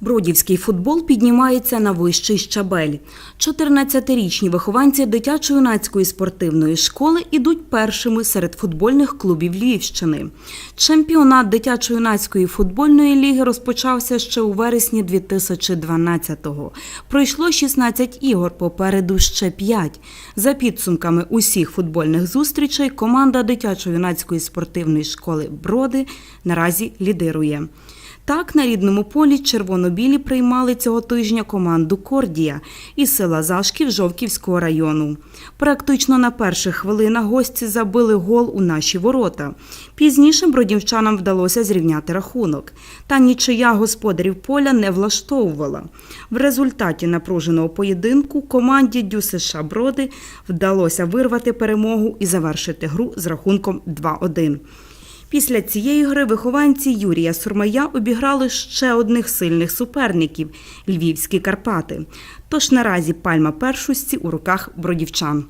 Бродівський футбол піднімається на вищий щабель. 14-річні вихованці дитячо-юнацької спортивної школи ідуть першими серед футбольних клубів Львівщини. Чемпіонат дитячо-юнацької футбольної ліги розпочався ще у вересні 2012-го. Пройшло 16 ігор, попереду ще 5. За підсумками усіх футбольних зустрічей команда дитячо-юнацької спортивної школи Броди наразі лідирує. Так, на рідному полі червоно-білі приймали цього тижня команду Кордія із села Зашків Жовківського району. Практично на перших хвилинах гості забили гол у наші ворота. Пізніше бродівчанам вдалося зрівняти рахунок. Та нічия господарів поля не влаштовувала. В результаті напруженого поєдинку команді Дю США Броди вдалося вирвати перемогу і завершити гру з рахунком 2-1. Після цієї гри вихованці Юрія Сурмая обіграли ще одних сильних суперників львівські Карпати. Тож наразі пальма першості у руках бродівчан.